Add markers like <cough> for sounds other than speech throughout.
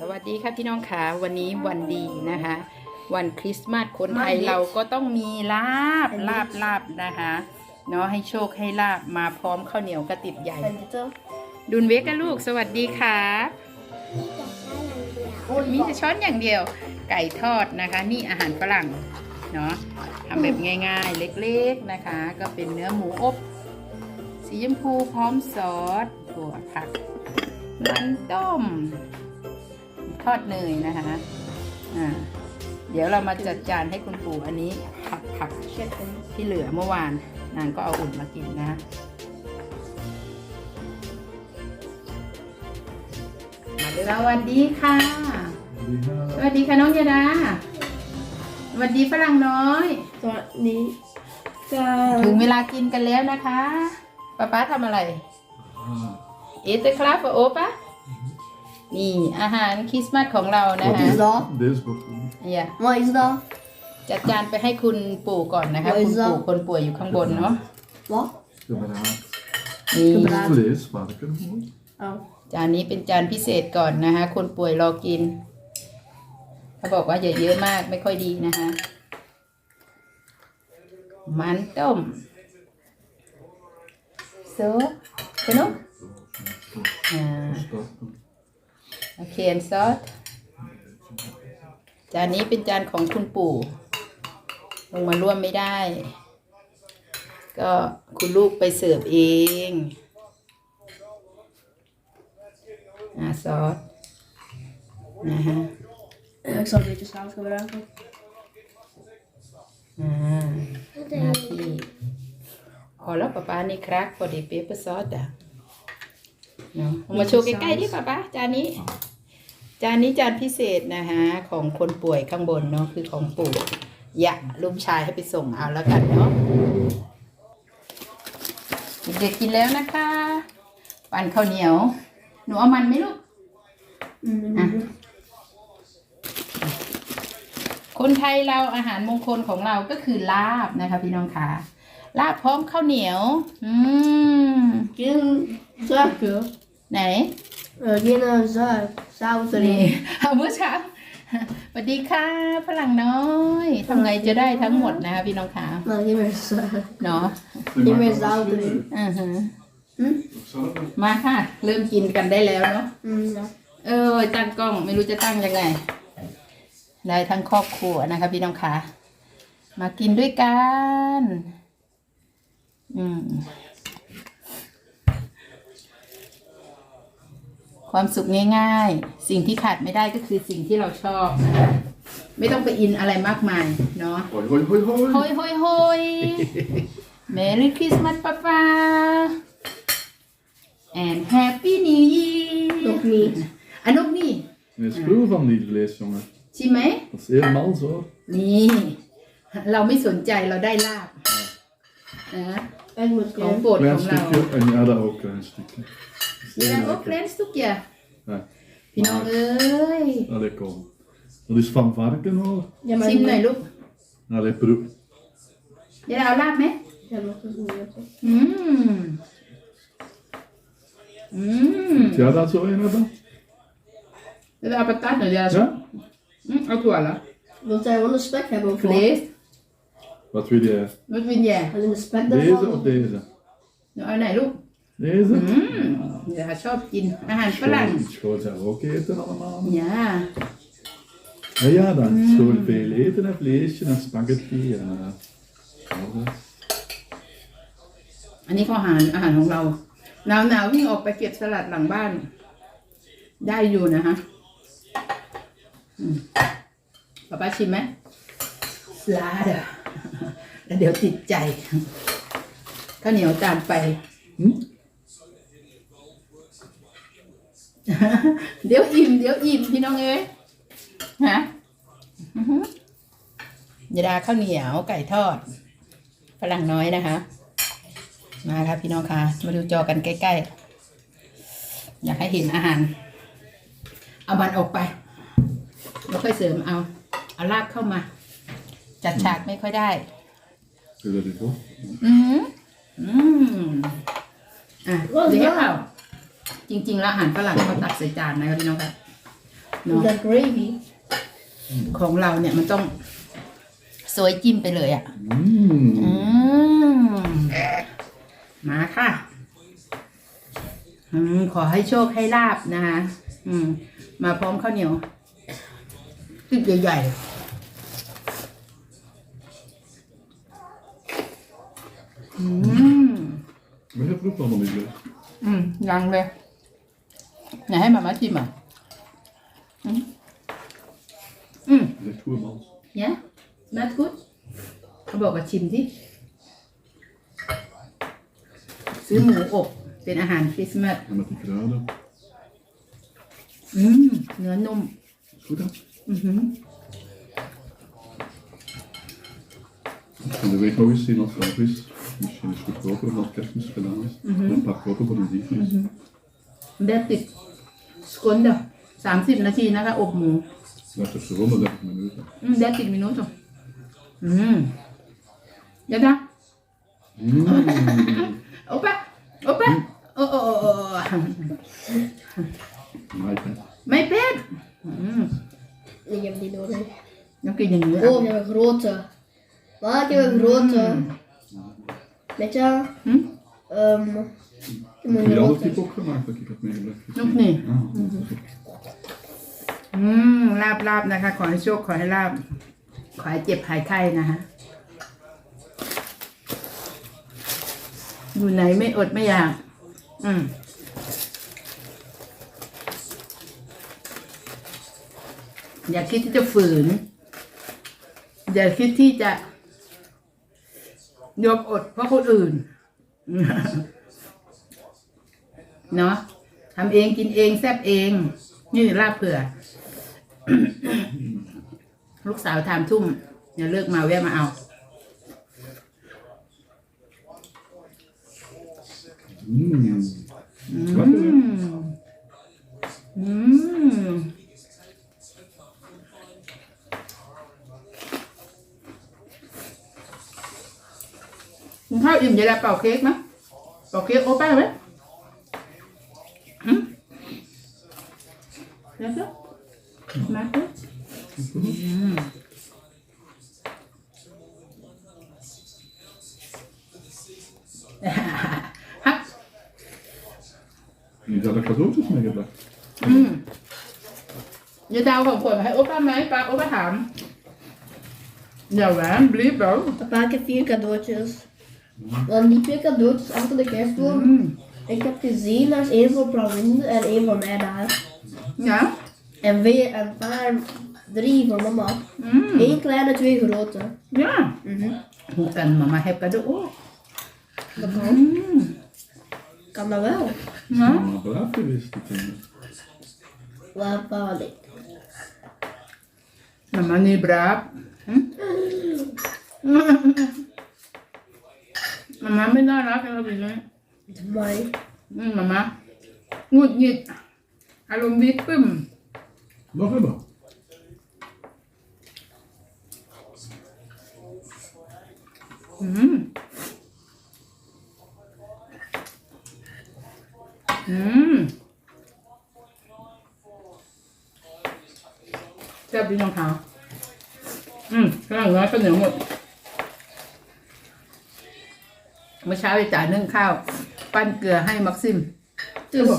สวัสดีค่ะพี่น้องค่ะวันนี้วันดีนะคะ วันคริสต์มาสคนไทยเราก็ต้องมีลาบลาบลาบนะคะเนาะให้โชคให้ลาบมาพร้อมข้าวเหนียวกระติบใหญ่ ดุนเวกกับลูกสวัสดีค่ะมีแต่ช้อนอย่างเดียว ไก่ทอดนะคะ นี่อาหารฝรั่งเนาะทำแบบง่ายๆ เล็กๆนะคะ ก็เป็นเนื้อหมูอบ สีชมพูพร้อมซอสถั่วผักมันต้ม ทอดเนยนะคะอ่าเดี๋ยวเรามาจัดจานให้คุณปู่อันนี้ผักผักที่เหลือเมื่อวานนางก็เอาอุ่นมากินนะมาเลยสวัสดีค่ะ สวัสดีค่ะน้องยาดา สวัสดีฝรั่งน้อยสวัสดีก็ถึงเวลากินกันแล้วนะคะ ป๊าป๊าทำอะไร เอเตครับโอปะ นี่อาหารคริสต์มาสของเรานะ Wat คะ is dat? Dit is goed. อย่า Wat is dat? จัดจานไปให้คุณปู่ก่อนนะคะ Wat คุ is ณ dat? ปู่คนป่วยอยู่ข้างบนเนาะ Wat? Gebraad. นี่ Gebraad. Vlees, varken gewoon. Oh. จานนี้เป็นจานพิเศษก่อนนะคะ คนป่วยรอกิน เขาบอกว่าอย่าเยอะมากไม่ค่อยดีนะคะ มันต้มโซขนมอ่า Starten. โอเคอันซอสจานนี้เป็นจานของคุณปู่ ลงมาร่วมไม่ได้ ก็คุณลูกไปเสิร์ฟเองอ่าซอสนะฮะ Ik zal een beetje saus gebruiken. อ่าหน้าที่พอแล้วป้าป้านี่ครับพอดีเปเปอร์ซอสอะ เนาะเอามาโชว์ใกล้ๆดิป้าป้าจานนี้ จานนี้จานพิเศษนะคะของคนป่วยข้างบนเนาะคือของปู่อยากลูกชายให้ไปส่งเอาแล้วกันเนาะเด็กๆกินแล้วนะคะปั่นข้าวเหนียว หนูเอามันไหมลูก Mm. Ah. คนไทยเราอาหารมงคลของเราก็คือลาบนะคะ พี่น้องคะลาบพร้อมข้าวเหนียว อืม Geen suiker. ไหน Uh, geen uh, suiker. Zout นี่ erin. เอาเมื่อเช้าสวัสดีค่ะฝรั่งน้อยทำไงจะได้ทั้งหมดนะคะพี่น้องคะ Nou, geen meer suiker. เนาะ Je Niet maakt meer dat zout wat erin. zuur. อือฮึ Hm? Zal ik nog? มาค่ะ เริ่มกินกันได้แล้วเนาะ Mm, ja. เออตั้งกล้องไม่รู้จะตั้งยังไง ได้ทั้งครอบครัวนะคะพี่น้องคะมากินด้วยกัน อืม ความสุขง่าย ๆ สิ่งที่ขาดไม่ได้ก็คือสิ่งที่เราชอบนะคะไม่ต้องไปอินอะไรมากมายเนาะ Hoi, hoi, hoi, โฮ hoi. ยโฮยโฮย Merry Christmas ป้าป้า and Happy New Year Nog niet. อันนกนี่ Nee, het is proeven van die vlees, jongen. ใช่ไหม Dat is helemaal zo. นี่ เราไม่สนใจเราได้ลาบนะ Ik moet ของ geen. โปรดข Klein องเรา stukje en ja, dat ook een klein stukje. Dat is นี่ heel นะโอ้ lekker. เฟรนส์ทุกอย่าง Ja. พี่น้องเอ้ย Allee, kom. Dat is van varken hoor. Ja, maar ชิมหน่อยลูก Allee, proef. เดี๋ยวเราเอาลาบไหม Ja, nog eens niet. อืม อืม Moet jij dat zo in hebben? เดี๋ยวเราเอาปลาตัดหน่อยเดียว Ja? อืมเอาถั่วเหรอ Wilt hij gewoon de spek hebben of เฟร wat? ส Wat wil jij? รสวินแย่ Alleen de spek Deze daarvan? of deze? หนูเอาไหนลูก Deze? อืม เดี๋ยวชอบกินอาหารฝรั่ง Schoon, schoon zijn we ook eten allemaal. ย่า Ja, ja, dan schoon veel eten en vleesje en spaghetti en eh, alles. อันนี้ก็อาหารอาหารของเรา หนาวหนาววิ่งออกไปเก็บสลัดหลังบ้าน ได้อยู่นะฮะอืมป้าป้าชิมไหมลาเด้อแล้วเดี๋ยวติดใจข้าวเหนียวตามไป Hm? เดี๋ยวอิ่มเดี๋ยวอิ่มพี่น้องเอ้ยฮะอื้อหือยาดาข้าวเหนียวไก่ทอดฝรั่งน้อยนะคะ มาครับพี่น้องค่ะ มาดูจอกันใกล้ๆ อยากให้เห็นอาหาร เอามันออกไปแล้วค่อยเสริมเอา เอาลาบเข้ามา จัดฉากไม่ค่อยได้ Wil je ook? อืมอืมอะเดี๋ยวเอา จริง ๆ แล้วอาหารฝรั่งเขาตักใส่จานนะครับพี่น้องครับเนาะ That gravy. ของเราเนี่ยมันต้องสวยจิ้มไปเลยอะ่ะ Mm. อืม มาค่ะ อืม ขอให้โชคให้ลาบนะคะอืม มาพร้อมข้าวเหนียวติดใหญ่ๆ อืม Maar je hebt ook allemaal niet leuk. อืมยังเลย ไหนให้มาม่าชิมอะอืมอืม Dat is echt goede mals. เนี่ยนัดกุดเขาบอกว่าชิมที่ซื้อหมูอบเป็นอาหารคริสต์มาส En met die kruiden. อืม เนื้อนุ่ม Is goed hè? อือหือ Van de week nog eens zien als het af is. Misschien is het goedkoper omdat kerstmis gedaan is. En een paar kopen voor de diefjes. เด็ดติด สกุนเดอสามสิบนาทีนะคะ อบหมู Dat is rond de 30 minuten. อืมเด็ดติดมินุตอืมเดี๋ยวนะ Mm. โอปะโอปะโอโอโอโอ My bad. ไม่เป็นอืม Ik heb die nodig. ต้องกินอย่างนี้ Oh, ik heb een grote. Maar ik heb een grote. Weet je? อืม Ehm. Ik heb Heb een je die andere grote. tip ook gemaakt dat ik heb meegebracht? Nog niet. Ah, อืมลาบลาบนะคะ ขอให้โชคขอให้ลาบ ขอให้เจ็บหายไข้นะคะอยู่ไหนไม่อดไม่อยาก อืม อย่าคิดที่จะฝืน อย่าคิดที่จะยอมอดเพราะคนอื่น เนาะทำเองกินเองแซบเอง นี่ลาบเผื่อ ลูกสาวทำทุ่มอย่าเลิกมาแวะมาเอา Mm. อืมอืมกินข้าวอิ่มจะได้เป่าเค้กไหมเป่าเค้กโอป้าไหมอืมเดี๋ยวเดี๋ยวมาเถอะอืม ฮัก Je had er cadeautjes meegebracht. อืมเดี๋ยวดาวของขวดมาให้โอป้าไหมป้าโอป้าถามเดี๋ยวแหวนบลีบเดี๋ยว Papa, ik heb vier cadeautjes. Dan die twee cadeautjes achter de kerstboom. อืม Ik heb gezien, er is één voor Pravinde en één voor mij daar. นะ En weer een paar, drie voor mama. อืม Eén kleine, twee grote. เนี่ย Mhm. หูกันมามาให้กันด้วยโอ้ Dat อื kan. ม Kan dat wel. นะ Maar braaf geweest die kinderen. Waar papa ligt. มามานี่บราบหึมามาไม่น่ารักเลยแบบนี้ Mooi. อืมมามาหงุดหงิดอารมณ์วิปปึ้ม Nog hebben. อืมอืมแซ่บดีน้องขาว อืมข้างน้อยข้าวเหนียวหมดเมื่อเช้าไปจ่ายนึ่งข้าว ปั้นเกลือให้มักซิม Te zoet. บอก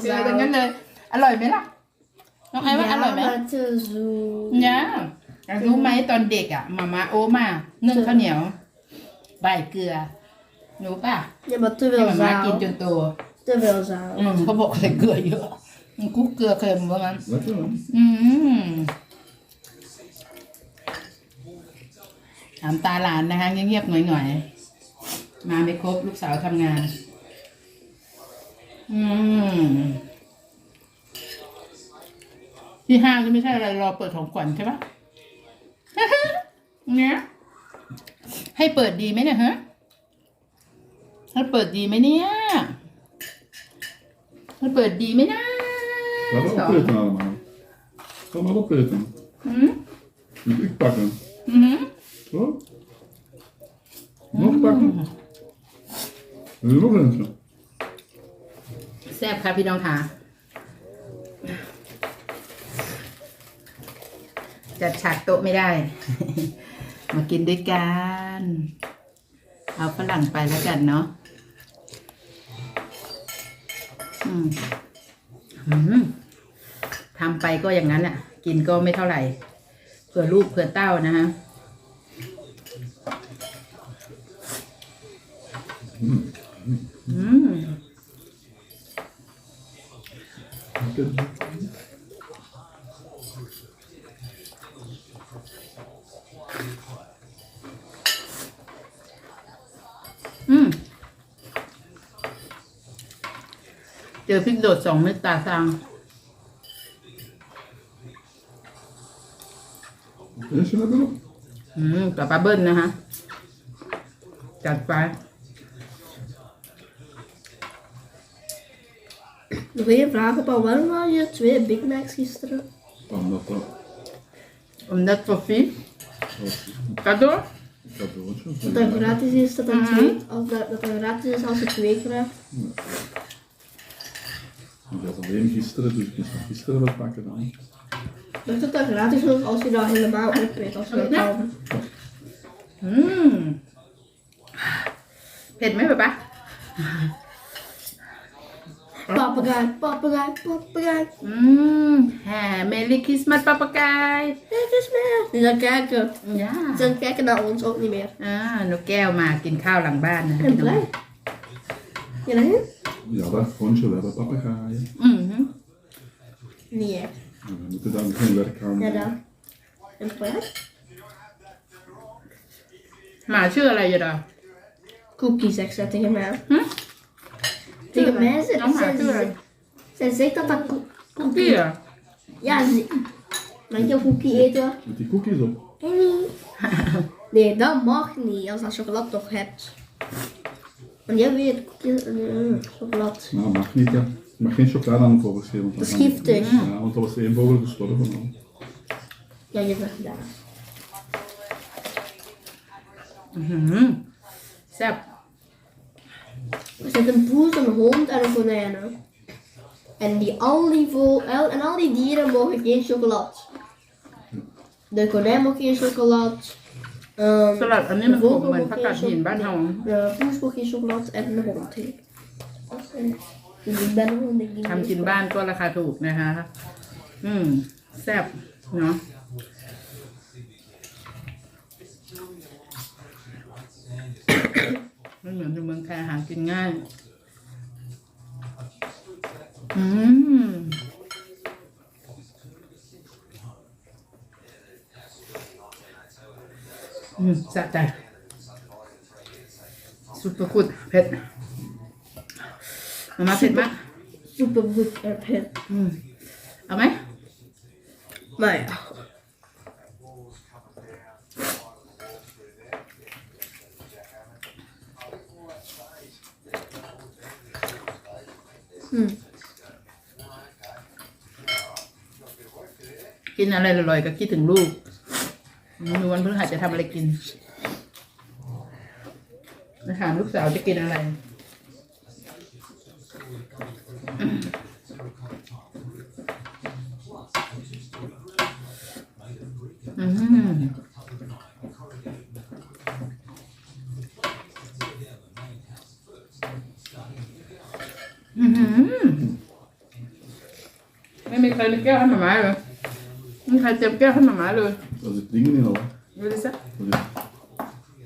เกลืออย่างนั้นเลย อร่อยไหมล่ะน้องไอ้ว่าอร่อยไหม maar te zoet. เนี่ยรู้ไหมตอนเด็กอะมาม่าโอมานึ่งข้าวเหนียวใบเกลือรู้ป่ะ Ja, maar te ให้ veel มาม่ากินจ zout. นโต Te veel zout. อืมเขาบอกใส่เกลือเยอะมันคุกเกลือเค็มว่างั้น Lekker hè? อืม ถามตาหลานนะคะเงียบๆหน่อยๆ มาไม่ครบลูกสาวทำงาน อืม ที่ห้างก็ไม่ใช่อะไรรอเปิดของขวัญใช่ปะเนี่ยให้เปิดดีไหมเนี่ยฮะให้เปิดดีไหมเนี่ยให้เปิดดีไหมนะ Ga maar opeten allemaal. Ga maar opeten. อืม Dus ik pakken. อืม Zo. Nog pakken. Wil je nog eentje? แซ่บค่ะพี่น้องค่ะ จัดฉากโต๊ะไม่ได้ มากินด้วยกัน เอาฝรั่งไปแล้วกันเนาะอืมอืมทำไปก็อย่างนั้นอะ กินก็ไม่เท่าไหร่ เผื่อลูกเผื่อเต้านะฮะ อืมอืมเจอพริกโดดสองเม็ดตาซาง Deze hebben we nog. อืมกับปลาเบิ้ลนะฮะจัดไป Nog één vraag, papa. Waarom had je twee Big Macs gisteren? Omdat dat... Omdat Fofie... Cadeau? Dat dat gratis is, dat dan mhm. twee... Als dat, dat gratis is als je twee krijgt. Ja. Ik had alleen gisteren, dus ik moest nog gisteren pakken dan. Dat dat gratis was als je dat helemaal opeet, als je dat houden. Mmm. Me, papa. า Papegaai, papegaai, papegaai. อืมแฮ่เมลี่คริสต์มาสปาปากาย Kijk eens meer. Die gaan kijken. ย่า Ze kijken naar ons ook niet meer. อ่านกแก้วมากินข้าวหลังบ้านนะ En blij. Je daarheen? Ja, dat vondje, we hebben papegaaien. อืม Nee. hè. En we moeten dan geen werk aan Ja, dan. En blij? หมาชื่ออะไรอยู่ดอ Cookie zegt zij tegen mij. Hm? Tegen mij Ja, zegt maar zij, tuurlijk. zij Tegen mij ze, ja, maar, ze, ze, zegt dat dat cookie. Ja, ze, mag je cookie eten? Met die koekjes op? <laughs> Nee, dat mag niet als je chocolade toch hebt. Want jij weet koekjes en chocolade. Nou, mag niet, ja. maar mag geen chocolade aan de vogel geven. Dat is giftig. Ja. want dat was één vogel gestorven. Ja, je hebt dat gedaan. Mm Er zit een poes, een hond en een konijn. hè. En, die al die vo el- en al die dieren mogen geen chocolade. De konijn mag geen chocolade. ehm, สลัดอันนี้มัน de ขม vogel เหมือน mag ผัก geen กาดหินบ้าน chocolade. เฮา De poes mag geen chocolade en de hond heeft. Dat is, eh, Dus ik ben nog een ding. ทำกินบ้านก็ราคาถูกนะคะ อืม แซ่บเนาะ เหมือนในเมืองไทยอาหารกินง่าย อืมอืมสะใจสุดประกุดเผ็ดมามาเผ็ดมาก Super goed en vet. อืมเอาไหม Maar ja. Hm. กินอะไรอร่อยๆก็คิดถึงลูกมีวันพฤหัสจะทำอะไรกินนะถามลูกสาวจะกินอะไร อืมอืมไม่มีใครมีแก้วให้หมาม้าเลยไม่มีใครเตรียมแก้วให้หมาม้าเลย Daar zit dingen in al. hè. ดูดิซะ Daar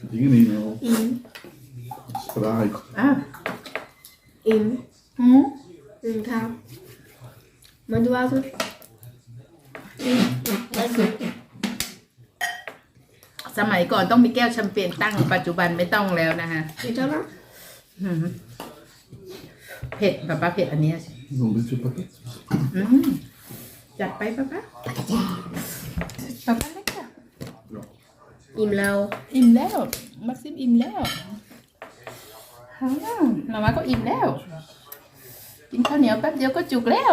zit dingen in al. In. Spraai. อ้าว In. หืม In gaan. Met water. In. Dat is het. สมัยก่อนต้องมีแก้วแชมเปญตั้ง ปัจจุบันไม่ต้องแล้วนะคะ Weet je dat? อืมเผ็ดป้าป้าเผ็ดอันเนี้ยสิ Zo'n beetje pakket. อืม จัดไปป้าป้าป้าป้าเล็กอะ Ja. In lauw. อิ่มแล้วมักซิมอิ่มแล้วฮ่ามาม่าก็อิ่มแล้ว กินข้าวเหนียวแป๊บเดียวก็จุกแล้ว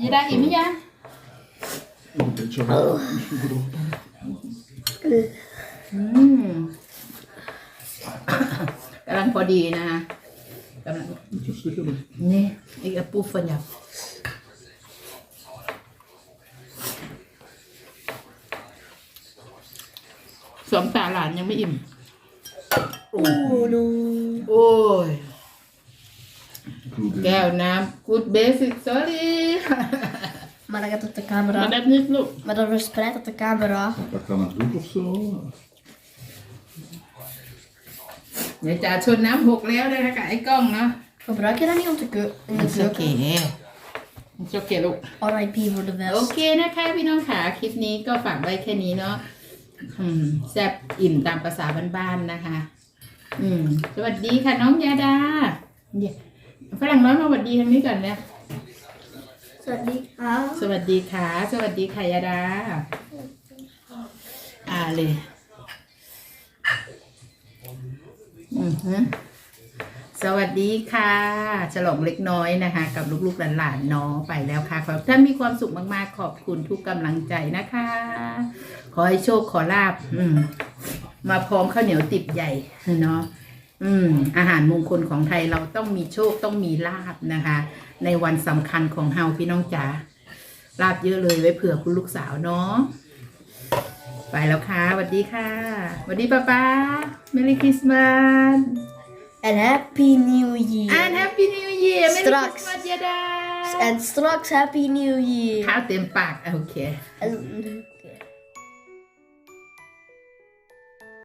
ยีดาอิ่มหรือยัง Een beetje wat. Misschien voor de- อืมกำลังพอดีนะคะ Gamla. Nee, ik heb proef van jou. Zo สองตาหลานยังไม่อิ่ม โอ้ดูโอ้ย แก้วน้ำ good basic sorry Maar dan gaat op de camera. Maar เดี๋ยวจ่าชนน้ำหกแล้วนะคะกับไอ้กล้องเนาะ Gebruik je dat niet om te keuken? In de โอเค keuken? โอเคลูก RIP voor de โอ best. เคนะคะพี่น้องขาคลิปนี้ก็ฝากไว้แค่นี้เนาะอืมแซ่บอิ่มตามภาษาบ้านๆนะคะ อืม สวัสดีค่ะน้องยาดาเนี่ยฝรั่งน้อยมาสวัสดีทางนี้ก่อนเนี่ย Sadika. สวัสดีค่ะ สวัสดีค่ะยาดา อ่าเลย อือฮึ สวัสดีค่ะ ฉลองเล็กน้อยนะคะ กับลูกๆหลานๆน้องไปแล้วค่ะขอท่านมีความสุขมากๆ ขอบคุณทุกกำลังใจนะคะ ขอให้โชคขอลาบมมาพร้อมข้าวเหนียวติดใหญ่เนาะอืม อาหารมงคลของไทยเราต้องมีโชคต้องมีลาบนะคะ ในวันสำคัญของเฮาพี่น้องจ๋าลาบเยอะเลยไว้เผื่อคุณลูกสาวเนาะ ไปแล้วค่ะสวัสดีค่ะสวัสดีป้าป้า Merry Christmas En Happy New Year. and Happy New Year Merry Straks. Christmas ยาดา En straks Happy New Year. ข้าวเต็มปากโอเค En